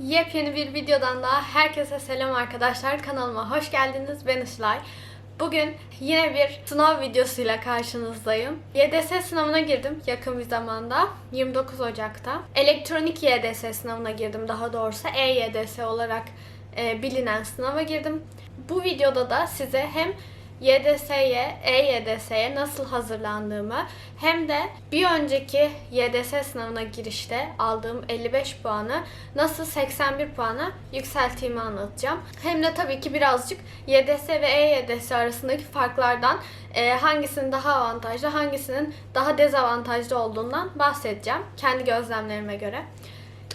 Yepyeni bir videodan daha herkese selam arkadaşlar. Kanalıma hoş geldiniz. Ben Işılay. Bugün yine bir sınav videosuyla karşınızdayım. YDS sınavına girdim yakın bir zamanda. 29 Ocak'ta. Elektronik YDS sınavına girdim daha doğrusu. E-YDS olarak e, bilinen sınava girdim. Bu videoda da size hem YDS'ye, E-YDS'ye nasıl hazırlandığımı hem de bir önceki YDS sınavına girişte aldığım 55 puanı nasıl 81 puana yükselttiğimi anlatacağım. Hem de tabii ki birazcık YDS ve E-YDS arasındaki farklardan e, hangisinin daha avantajlı, hangisinin daha dezavantajlı olduğundan bahsedeceğim kendi gözlemlerime göre.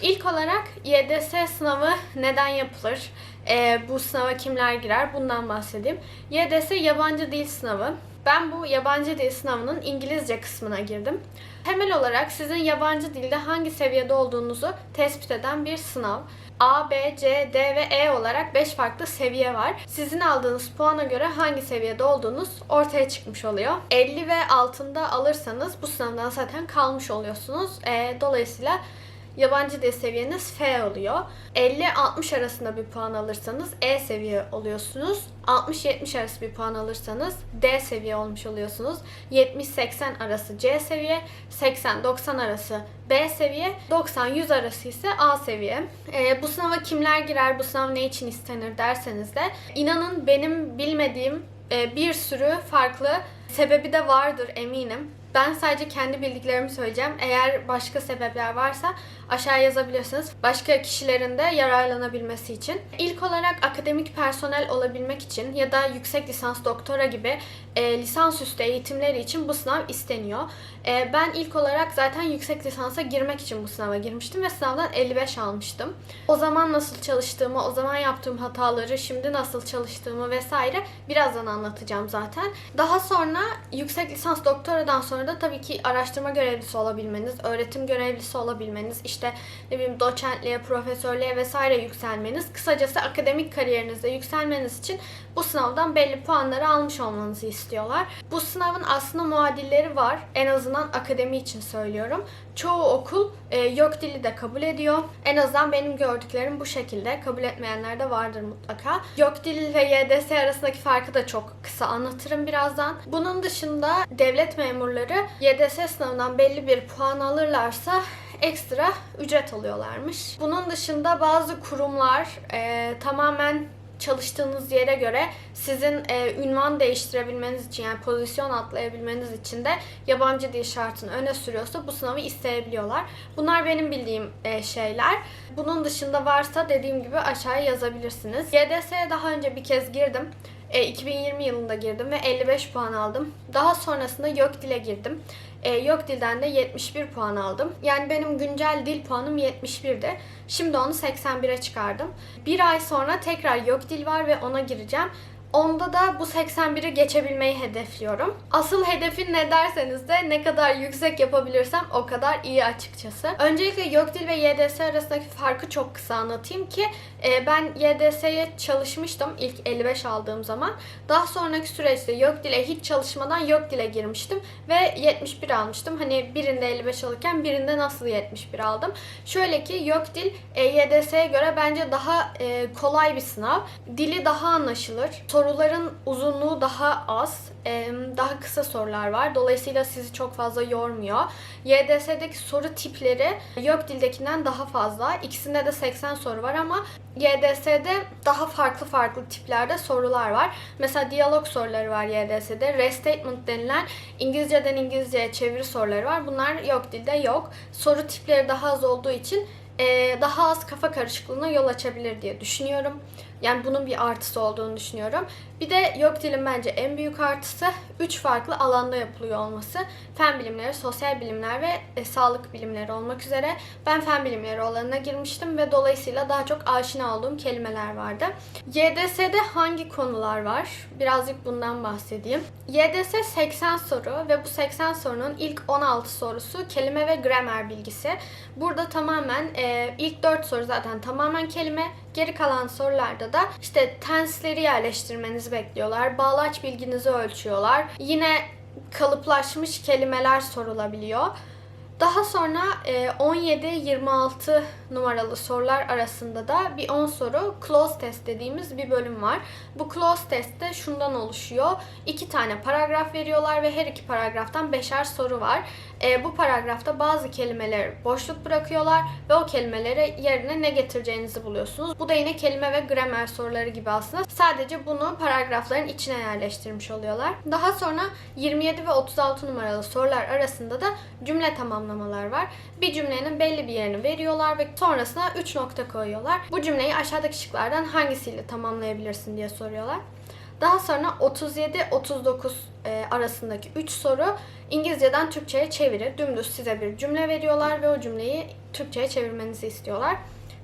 İlk olarak YDS sınavı neden yapılır? Ee, bu sınava kimler girer? Bundan bahsedeyim. YDS yabancı dil sınavı. Ben bu yabancı dil sınavının İngilizce kısmına girdim. Temel olarak sizin yabancı dilde hangi seviyede olduğunuzu tespit eden bir sınav. A, B, C, D ve E olarak 5 farklı seviye var. Sizin aldığınız puana göre hangi seviyede olduğunuz ortaya çıkmış oluyor. 50 ve altında alırsanız bu sınavdan zaten kalmış oluyorsunuz. Ee, dolayısıyla yabancı dil seviyeniz F oluyor. 50-60 arasında bir puan alırsanız E seviye oluyorsunuz. 60-70 arası bir puan alırsanız D seviye olmuş oluyorsunuz. 70-80 arası C seviye, 80-90 arası B seviye, 90-100 arası ise A seviye. Ee, bu sınava kimler girer, bu sınav ne için istenir derseniz de inanın benim bilmediğim e, bir sürü farklı sebebi de vardır eminim. Ben sadece kendi bildiklerimi söyleyeceğim. Eğer başka sebepler varsa aşağı yazabilirsiniz. Başka kişilerin de yararlanabilmesi için. İlk olarak akademik personel olabilmek için ya da yüksek lisans doktora gibi e, lisansüstü eğitimleri için bu sınav isteniyor. E, ben ilk olarak zaten yüksek lisansa girmek için bu sınava girmiştim ve sınavdan 55 almıştım. O zaman nasıl çalıştığımı, o zaman yaptığım hataları, şimdi nasıl çalıştığımı vesaire birazdan anlatacağım zaten. Daha sonra yüksek lisans doktoradan sonra da tabii ki araştırma görevlisi olabilmeniz, öğretim görevlisi olabilmeniz, işte ne bileyim doçentliğe, profesörlüğe vesaire yükselmeniz, kısacası akademik kariyerinizde yükselmeniz için bu sınavdan belli puanları almış olmanızı istiyorlar. Bu sınavın aslında muadilleri var. En azından akademi için söylüyorum. Çoğu okul e, yok dili de kabul ediyor. En azından benim gördüklerim bu şekilde. Kabul etmeyenler de vardır mutlaka. Yok dil ve YDS arasındaki farkı da çok kısa anlatırım birazdan. Bunun dışında devlet memurları YDS sınavından belli bir puan alırlarsa ekstra ücret alıyorlarmış. Bunun dışında bazı kurumlar e, tamamen çalıştığınız yere göre sizin e, ünvan değiştirebilmeniz için yani pozisyon atlayabilmeniz için de yabancı dil şartını öne sürüyorsa bu sınavı isteyebiliyorlar. Bunlar benim bildiğim e, şeyler. Bunun dışında varsa dediğim gibi aşağıya yazabilirsiniz. YDS'ye daha önce bir kez girdim. E, 2020 yılında girdim ve 55 puan aldım. Daha sonrasında yok dile girdim. E, yok dilden de 71 puan aldım. Yani benim güncel dil puanım 71'di. Şimdi onu 81'e çıkardım. Bir ay sonra tekrar yok dil var ve ona gireceğim. Onda da bu 81'i geçebilmeyi hedefliyorum. Asıl hedefin ne derseniz de ne kadar yüksek yapabilirsem o kadar iyi açıkçası. Öncelikle YÖKDİL ve YDS arasındaki farkı çok kısa anlatayım ki e, ben YDS'ye çalışmıştım ilk 55 aldığım zaman. Daha sonraki süreçte YÖKDİL'e hiç çalışmadan YÖKDİL'e girmiştim ve 71 almıştım. Hani birinde 55 alırken birinde nasıl 71 aldım? Şöyle ki YÖKDİL e, YDS'ye göre bence daha e, kolay bir sınav. Dili daha anlaşılır. Soruların uzunluğu daha az, daha kısa sorular var. Dolayısıyla sizi çok fazla yormuyor. YDS'deki soru tipleri yok dildekinden daha fazla. İkisinde de 80 soru var ama YDS'de daha farklı farklı tiplerde sorular var. Mesela diyalog soruları var YDS'de. Restatement denilen İngilizceden İngilizceye çeviri soruları var. Bunlar yok dilde yok. Soru tipleri daha az olduğu için e, daha az kafa karışıklığına yol açabilir diye düşünüyorum. Yani bunun bir artısı olduğunu düşünüyorum. Bir de yok dilin bence en büyük artısı 3 farklı alanda yapılıyor olması. Fen bilimleri, sosyal bilimler ve e, sağlık bilimleri olmak üzere. Ben fen bilimleri alanına girmiştim ve dolayısıyla daha çok aşina olduğum kelimeler vardı. YDS'de hangi konular var? Birazcık bundan bahsedeyim. YDS 80 soru ve bu 80 sorunun ilk 16 sorusu kelime ve gramer bilgisi. Burada tamamen e, ilk 4 soru zaten tamamen kelime, Geri kalan sorularda da işte tensleri yerleştirmenizi bekliyorlar. Bağlaç bilginizi ölçüyorlar. Yine kalıplaşmış kelimeler sorulabiliyor. Daha sonra e, 17-26 numaralı sorular arasında da bir 10 soru close test dediğimiz bir bölüm var. Bu close testte şundan oluşuyor. İki tane paragraf veriyorlar ve her iki paragraftan beşer soru var. E, bu paragrafta bazı kelimeleri boşluk bırakıyorlar ve o kelimeleri yerine ne getireceğinizi buluyorsunuz. Bu da yine kelime ve gramer soruları gibi aslında. Sadece bunu paragrafların içine yerleştirmiş oluyorlar. Daha sonra 27 ve 36 numaralı sorular arasında da cümle tamamlamalar var. Bir cümlenin belli bir yerini veriyorlar ve sonrasına 3 nokta koyuyorlar. Bu cümleyi aşağıdaki şıklardan hangisiyle tamamlayabilirsin diye soruyorlar. Daha sonra 37-39 e, arasındaki 3 soru İngilizceden Türkçe'ye çeviri. Dümdüz size bir cümle veriyorlar ve o cümleyi Türkçe'ye çevirmenizi istiyorlar.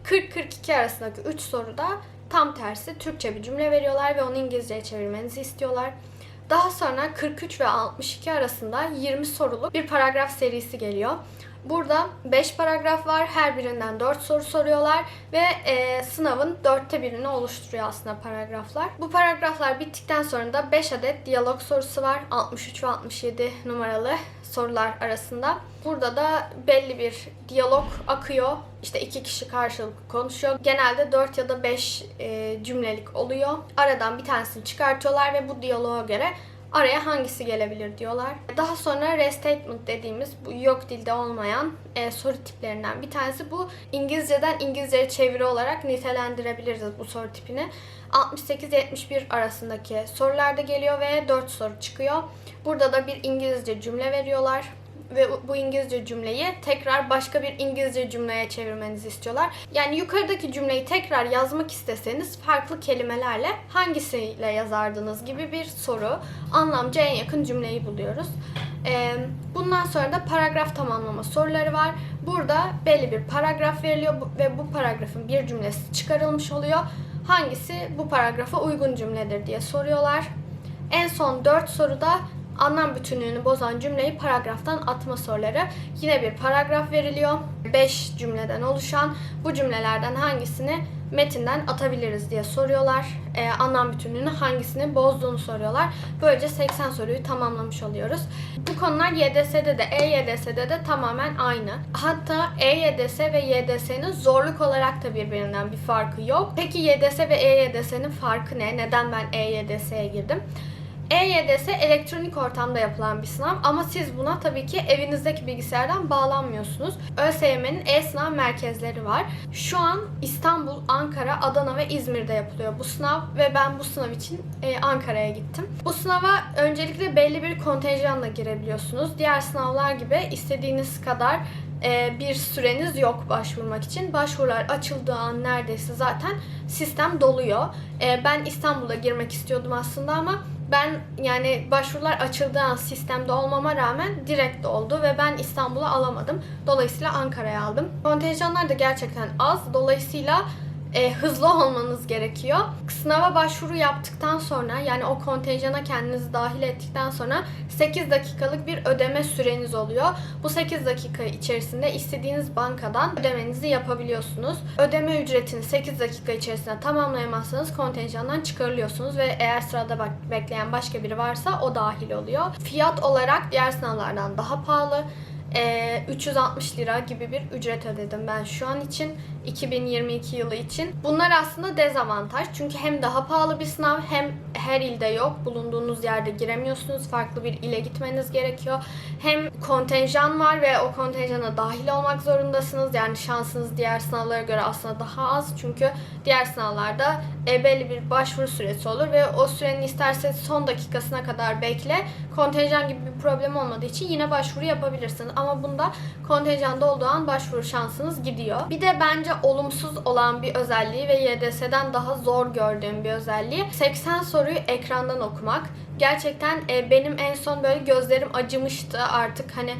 40-42 arasındaki 3 soruda tam tersi Türkçe bir cümle veriyorlar ve onu İngilizce'ye çevirmenizi istiyorlar. Daha sonra 43 ve 62 arasında 20 sorulu bir paragraf serisi geliyor. Burada 5 paragraf var. Her birinden 4 soru soruyorlar ve e, sınavın dörtte birini oluşturuyor aslında paragraflar. Bu paragraflar bittikten sonra da 5 adet diyalog sorusu var. 63 ve 67 numaralı sorular arasında. Burada da belli bir diyalog akıyor. İşte iki kişi karşılıklı konuşuyor. Genelde 4 ya da 5 e, cümlelik oluyor. Aradan bir tanesini çıkartıyorlar ve bu diyaloğa göre araya hangisi gelebilir diyorlar. Daha sonra restatement dediğimiz bu yok dilde olmayan e, soru tiplerinden bir tanesi. Bu İngilizceden İngilizceye çeviri olarak nitelendirebiliriz bu soru tipini. 68-71 arasındaki sorularda geliyor ve 4 soru çıkıyor. Burada da bir İngilizce cümle veriyorlar ve bu İngilizce cümleyi tekrar başka bir İngilizce cümleye çevirmenizi istiyorlar. Yani yukarıdaki cümleyi tekrar yazmak isteseniz farklı kelimelerle hangisiyle yazardınız gibi bir soru. Anlamca en yakın cümleyi buluyoruz. Ee, bundan sonra da paragraf tamamlama soruları var. Burada belli bir paragraf veriliyor ve bu paragrafın bir cümlesi çıkarılmış oluyor. Hangisi bu paragrafa uygun cümledir diye soruyorlar. En son 4 soruda anlam bütünlüğünü bozan cümleyi paragraftan atma soruları. Yine bir paragraf veriliyor. 5 cümleden oluşan bu cümlelerden hangisini metinden atabiliriz diye soruyorlar. Ee, anlam bütünlüğünü hangisini bozduğunu soruyorlar. Böylece 80 soruyu tamamlamış oluyoruz. Bu konular YDS'de de EYDS'de de tamamen aynı. Hatta EYDS ve YDS'nin zorluk olarak da birbirinden bir farkı yok. Peki YDS ve EYDS'nin farkı ne? Neden ben EYDS'ye girdim? EYDS elektronik ortamda yapılan bir sınav ama siz buna tabii ki evinizdeki bilgisayardan bağlanmıyorsunuz. ÖSYM'nin e-sınav merkezleri var. Şu an İstanbul, Ankara, Adana ve İzmir'de yapılıyor bu sınav ve ben bu sınav için e, Ankara'ya gittim. Bu sınava öncelikle belli bir kontenjanla girebiliyorsunuz. Diğer sınavlar gibi istediğiniz kadar e, bir süreniz yok başvurmak için. Başvurular açıldığı an neredeyse zaten sistem doluyor. E, ben İstanbul'a girmek istiyordum aslında ama ben yani başvurular açıldığı an sistemde olmama rağmen direkt oldu ve ben İstanbul'a alamadım. Dolayısıyla Ankara'ya aldım. Kontenjanlar da gerçekten az. Dolayısıyla e, hızlı olmanız gerekiyor. Sınava başvuru yaptıktan sonra yani o kontenjana kendinizi dahil ettikten sonra 8 dakikalık bir ödeme süreniz oluyor. Bu 8 dakika içerisinde istediğiniz bankadan ödemenizi yapabiliyorsunuz. Ödeme ücretini 8 dakika içerisinde tamamlayamazsanız kontenjandan çıkarılıyorsunuz ve eğer sırada bak bekleyen başka biri varsa o dahil oluyor. Fiyat olarak diğer sınavlardan daha pahalı. Ee, 360 lira gibi bir ücret ödedim ben şu an için 2022 yılı için. Bunlar aslında dezavantaj çünkü hem daha pahalı bir sınav hem her ilde yok. Bulunduğunuz yerde giremiyorsunuz. Farklı bir ile gitmeniz gerekiyor. Hem kontenjan var ve o kontenjana dahil olmak zorundasınız. Yani şansınız diğer sınavlara göre aslında daha az. Çünkü diğer sınavlarda e, belli bir başvuru süresi olur ve o sürenin isterseniz son dakikasına kadar bekle. Kontenjan gibi bir problem olmadığı için yine başvuru yapabilirsiniz. Ama bunda kontenjanda olduğu an başvuru şansınız gidiyor. Bir de bence olumsuz olan bir özelliği ve YDS'den daha zor gördüğüm bir özelliği 80 soruyu ekrandan okumak. Gerçekten e, benim en son böyle gözlerim acımıştı artık hani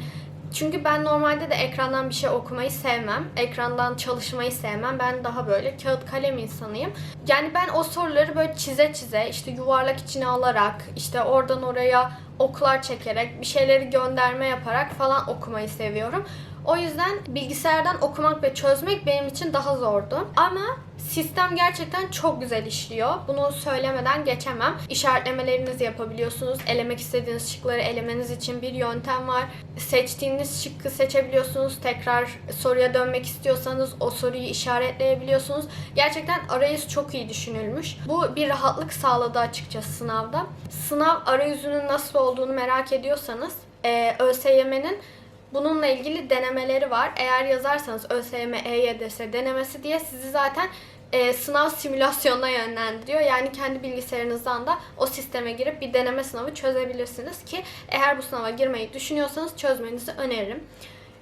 çünkü ben normalde de ekrandan bir şey okumayı sevmem. Ekrandan çalışmayı sevmem. Ben daha böyle kağıt kalem insanıyım. Yani ben o soruları böyle çize çize işte yuvarlak içine alarak işte oradan oraya oklar çekerek bir şeyleri gönderme yaparak falan okumayı seviyorum. O yüzden bilgisayardan okumak ve çözmek benim için daha zordu. Ama Sistem gerçekten çok güzel işliyor. Bunu söylemeden geçemem. İşaretlemelerinizi yapabiliyorsunuz. Elemek istediğiniz şıkları elemeniz için bir yöntem var. Seçtiğiniz şıkkı seçebiliyorsunuz. Tekrar soruya dönmek istiyorsanız o soruyu işaretleyebiliyorsunuz. Gerçekten arayüz çok iyi düşünülmüş. Bu bir rahatlık sağladı açıkçası sınavda. Sınav arayüzünün nasıl olduğunu merak ediyorsanız ÖSYM'nin Bununla ilgili denemeleri var. Eğer yazarsanız ÖSYM EYDS denemesi diye sizi zaten e, sınav simülasyonuna yönlendiriyor. Yani kendi bilgisayarınızdan da o sisteme girip bir deneme sınavı çözebilirsiniz ki eğer bu sınava girmeyi düşünüyorsanız çözmenizi öneririm.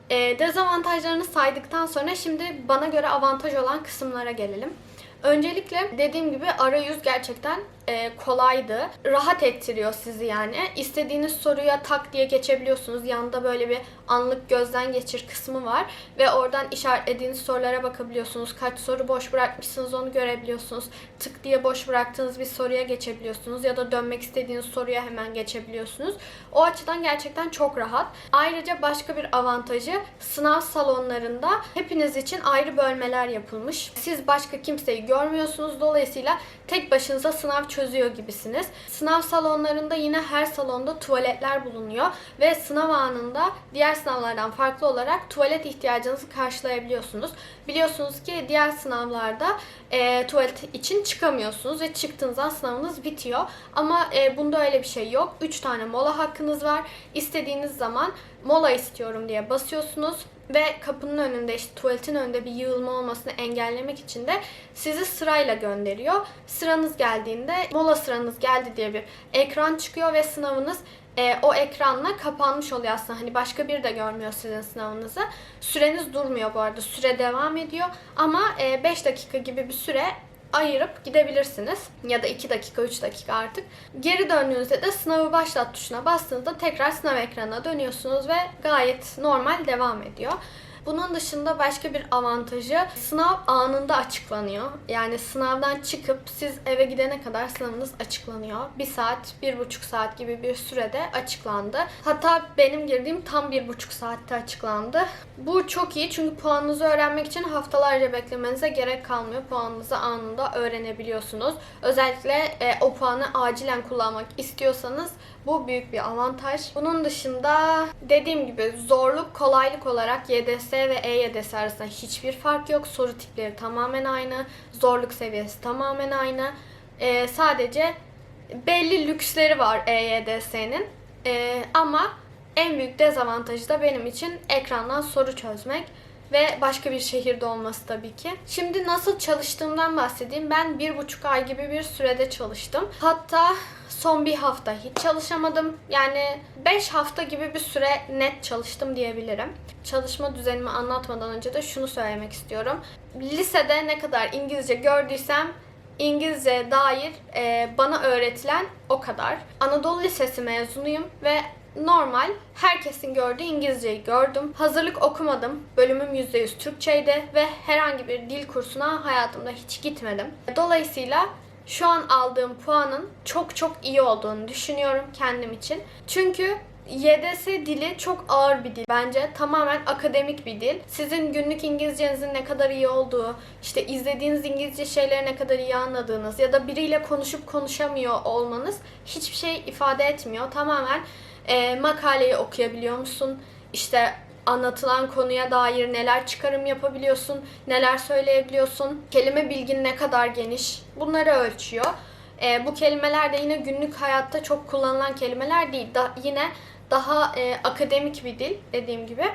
E, dezavantajlarını saydıktan sonra şimdi bana göre avantaj olan kısımlara gelelim. Öncelikle dediğim gibi arayüz gerçekten e, kolaydı. Rahat ettiriyor sizi yani. İstediğiniz soruya tak diye geçebiliyorsunuz. Yanında böyle bir anlık gözden geçir kısmı var. Ve oradan işaretlediğiniz sorulara bakabiliyorsunuz. Kaç soru boş bırakmışsınız onu görebiliyorsunuz. Tık diye boş bıraktığınız bir soruya geçebiliyorsunuz. Ya da dönmek istediğiniz soruya hemen geçebiliyorsunuz. O açıdan gerçekten çok rahat. Ayrıca başka bir avantajı sınav salonlarında hepiniz için ayrı bölmeler yapılmış. Siz başka kimseyi görmüyorsunuz. Dolayısıyla tek başınıza sınav çözüyor gibisiniz. Sınav salonlarında yine her salonda tuvaletler bulunuyor ve sınav anında diğer sınavlardan farklı olarak tuvalet ihtiyacınızı karşılayabiliyorsunuz. Biliyorsunuz ki diğer sınavlarda e, tuvalet için çıkamıyorsunuz ve çıktığınızda sınavınız bitiyor. Ama e, bunda öyle bir şey yok. 3 tane mola hakkınız var. İstediğiniz zaman mola istiyorum diye basıyorsunuz ve kapının önünde işte tuvaletin önünde bir yığılma olmasını engellemek için de sizi sırayla gönderiyor. Sıranız geldiğinde mola sıranız geldi diye bir ekran çıkıyor ve sınavınız e, o ekranla kapanmış oluyor aslında. Hani başka biri de görmüyor sizin sınavınızı. Süreniz durmuyor bu arada. Süre devam ediyor ama 5 dakika gibi bir süre ayırıp gidebilirsiniz. Ya da 2 dakika, 3 dakika artık. Geri döndüğünüzde de sınavı başlat tuşuna bastığınızda tekrar sınav ekranına dönüyorsunuz ve gayet normal devam ediyor. Bunun dışında başka bir avantajı sınav anında açıklanıyor. Yani sınavdan çıkıp siz eve gidene kadar sınavınız açıklanıyor. Bir saat, bir buçuk saat gibi bir sürede açıklandı. Hatta benim girdiğim tam bir buçuk saatte açıklandı. Bu çok iyi çünkü puanınızı öğrenmek için haftalarca beklemenize gerek kalmıyor. Puanınızı anında öğrenebiliyorsunuz. Özellikle e, o puanı acilen kullanmak istiyorsanız bu büyük bir avantaj. Bunun dışında dediğim gibi zorluk, kolaylık olarak YDS ve EYDS arasında hiçbir fark yok. Soru tipleri tamamen aynı. Zorluk seviyesi tamamen aynı. Ee, sadece belli lüksleri var EYDS'nin. Ee, ama en büyük dezavantajı da benim için ekrandan soru çözmek ve başka bir şehirde olması tabii ki. Şimdi nasıl çalıştığımdan bahsedeyim. Ben bir buçuk ay gibi bir sürede çalıştım. Hatta son bir hafta hiç çalışamadım. Yani 5 hafta gibi bir süre net çalıştım diyebilirim. Çalışma düzenimi anlatmadan önce de şunu söylemek istiyorum. Lisede ne kadar İngilizce gördüysem İngilizce dair e, bana öğretilen o kadar. Anadolu Lisesi mezunuyum ve normal herkesin gördüğü İngilizceyi gördüm. Hazırlık okumadım. Bölümüm %100 Türkçeydi ve herhangi bir dil kursuna hayatımda hiç gitmedim. Dolayısıyla şu an aldığım puanın çok çok iyi olduğunu düşünüyorum kendim için. Çünkü YDS dili çok ağır bir dil bence. Tamamen akademik bir dil. Sizin günlük İngilizcenizin ne kadar iyi olduğu, işte izlediğiniz İngilizce şeyleri ne kadar iyi anladığınız ya da biriyle konuşup konuşamıyor olmanız hiçbir şey ifade etmiyor. Tamamen e, makaleyi okuyabiliyor musun? İşte anlatılan konuya dair neler çıkarım yapabiliyorsun, neler söyleyebiliyorsun, kelime bilgin ne kadar geniş bunları ölçüyor. E, bu kelimeler de yine günlük hayatta çok kullanılan kelimeler değil. Da, yine daha e, akademik bir dil dediğim gibi.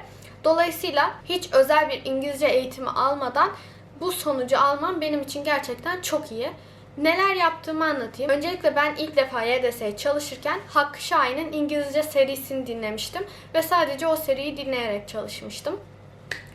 Dolayısıyla hiç özel bir İngilizce eğitimi almadan bu sonucu almam benim için gerçekten çok iyi. Neler yaptığımı anlatayım. Öncelikle ben ilk defa YDS'ye çalışırken Hakkı Şahin'in İngilizce serisini dinlemiştim. Ve sadece o seriyi dinleyerek çalışmıştım.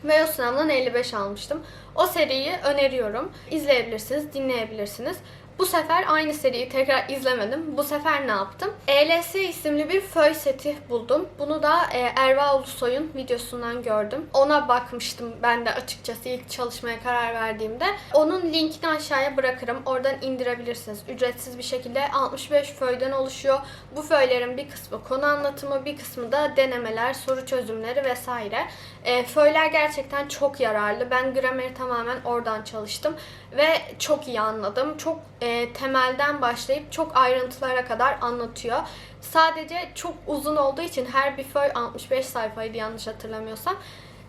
Ve o sınavdan 55 almıştım. O seriyi öneriyorum. İzleyebilirsiniz, dinleyebilirsiniz. Bu sefer aynı seriyi tekrar izlemedim. Bu sefer ne yaptım? ELS isimli bir föy seti buldum. Bunu da e, Erva Ulusoy'un videosundan gördüm. Ona bakmıştım ben de açıkçası ilk çalışmaya karar verdiğimde. Onun linkini aşağıya bırakırım. Oradan indirebilirsiniz. Ücretsiz bir şekilde 65 föyden oluşuyor. Bu föylerin bir kısmı konu anlatımı, bir kısmı da denemeler, soru çözümleri vesaire. E, föyler gerçekten çok yararlı. Ben grameri tamamen oradan çalıştım. Ve çok iyi anladım. Çok e, temelden başlayıp çok ayrıntılara kadar anlatıyor. Sadece çok uzun olduğu için her bir föy 65 sayfaydı yanlış hatırlamıyorsam.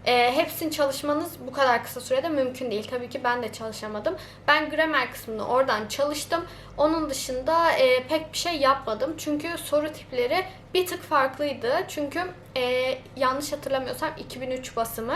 E, hepsini çalışmanız bu kadar kısa sürede mümkün değil. Tabii ki ben de çalışamadım. Ben gramer kısmını oradan çalıştım. Onun dışında e, pek bir şey yapmadım. Çünkü soru tipleri bir tık farklıydı. Çünkü e, yanlış hatırlamıyorsam 2003 basımı.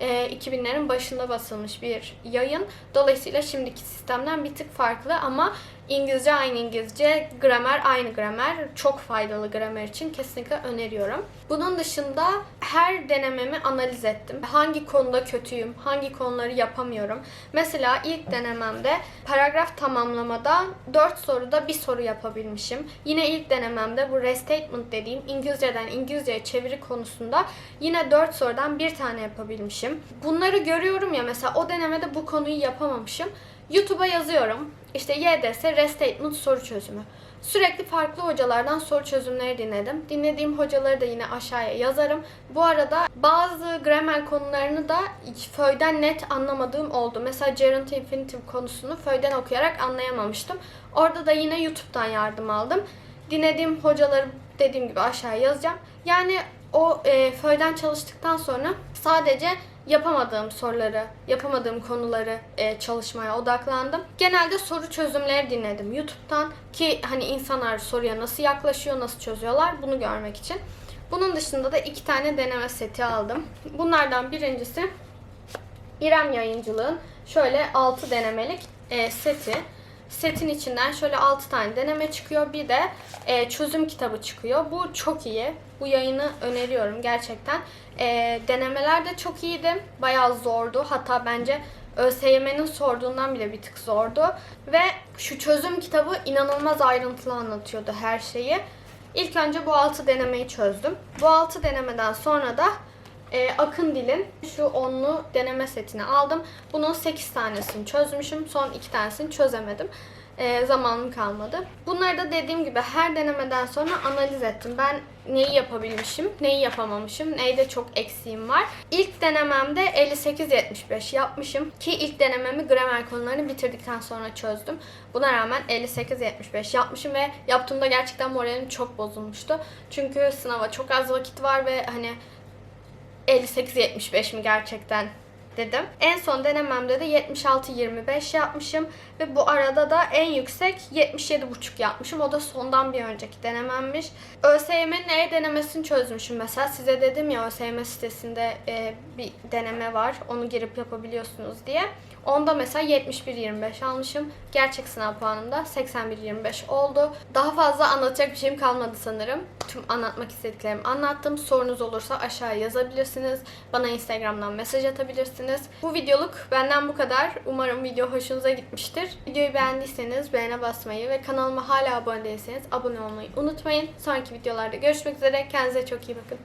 e, 2000'lerin başında basılmış bir yayın. Dolayısıyla şimdiki sistemden bir tık farklı ama İngilizce aynı İngilizce, gramer aynı gramer. Çok faydalı gramer için kesinlikle öneriyorum. Bunun dışında her denememi analiz ettim. Hangi konuda kötüyüm, hangi konuları yapamıyorum. Mesela ilk denememde paragraf tamamlamada 4 soruda bir soru yapabilmişim. Yine ilk denememde bu restatement dediğim İngilizceden İngilizceye çeviri konusunda yine 4 sorudan bir tane yapabilmişim. Bunları görüyorum ya mesela o denemede bu konuyu yapamamışım. YouTube'a yazıyorum. İşte YDS restatement soru çözümü. Sürekli farklı hocalardan soru çözümleri dinledim. Dinlediğim hocaları da yine aşağıya yazarım. Bu arada bazı gramer konularını da föyden net anlamadığım oldu. Mesela gerund infinitive konusunu föyden okuyarak anlayamamıştım. Orada da yine YouTube'dan yardım aldım. Dinlediğim hocaları dediğim gibi aşağıya yazacağım. Yani o e, föyden çalıştıktan sonra sadece yapamadığım soruları, yapamadığım konuları e, çalışmaya odaklandım. Genelde soru çözümleri dinledim YouTube'dan ki hani insanlar soruya nasıl yaklaşıyor, nasıl çözüyorlar bunu görmek için. Bunun dışında da iki tane deneme seti aldım. Bunlardan birincisi İrem Yayıncılığın şöyle 6 denemelik e, seti. Setin içinden şöyle 6 tane deneme çıkıyor. Bir de e, çözüm kitabı çıkıyor. Bu çok iyi. Bu yayını öneriyorum gerçekten. E, denemeler de çok iyiydi. Bayağı zordu. Hatta bence ÖSYM'nin sorduğundan bile bir tık zordu. Ve şu çözüm kitabı inanılmaz ayrıntılı anlatıyordu her şeyi. İlk önce bu 6 denemeyi çözdüm. Bu 6 denemeden sonra da e, Akın Dil'in şu onlu deneme setini aldım. Bunun 8 tanesini çözmüşüm. Son 2 tanesini çözemedim. E, zamanım kalmadı. Bunları da dediğim gibi her denemeden sonra analiz ettim. Ben neyi yapabilmişim, neyi yapamamışım, neyde çok eksiğim var. İlk denememde 58-75 yapmışım ki ilk denememi gramer konularını bitirdikten sonra çözdüm. Buna rağmen 58-75 yapmışım ve yaptığımda gerçekten moralim çok bozulmuştu. Çünkü sınava çok az vakit var ve hani 58-75 mi gerçekten dedim. En son denememde de 76-25 yapmışım ve bu arada da en yüksek 77,5 yapmışım. O da sondan bir önceki denememmiş. ÖSYM'nin E denemesini çözmüşüm mesela. Size dedim ya ÖSYM sitesinde e, bir deneme var. Onu girip yapabiliyorsunuz diye. Onda mesela 71-25 almışım. Gerçek sınav puanım da 81-25 oldu. Daha fazla anlatacak bir şeyim kalmadı sanırım. Tüm anlatmak istediklerimi anlattım. Sorunuz olursa aşağıya yazabilirsiniz. Bana Instagram'dan mesaj atabilirsiniz. Bu videoluk benden bu kadar. Umarım video hoşunuza gitmiştir. Videoyu beğendiyseniz beğene basmayı ve kanalıma hala abone değilseniz abone olmayı unutmayın. Sonraki videolarda görüşmek üzere. Kendinize çok iyi bakın.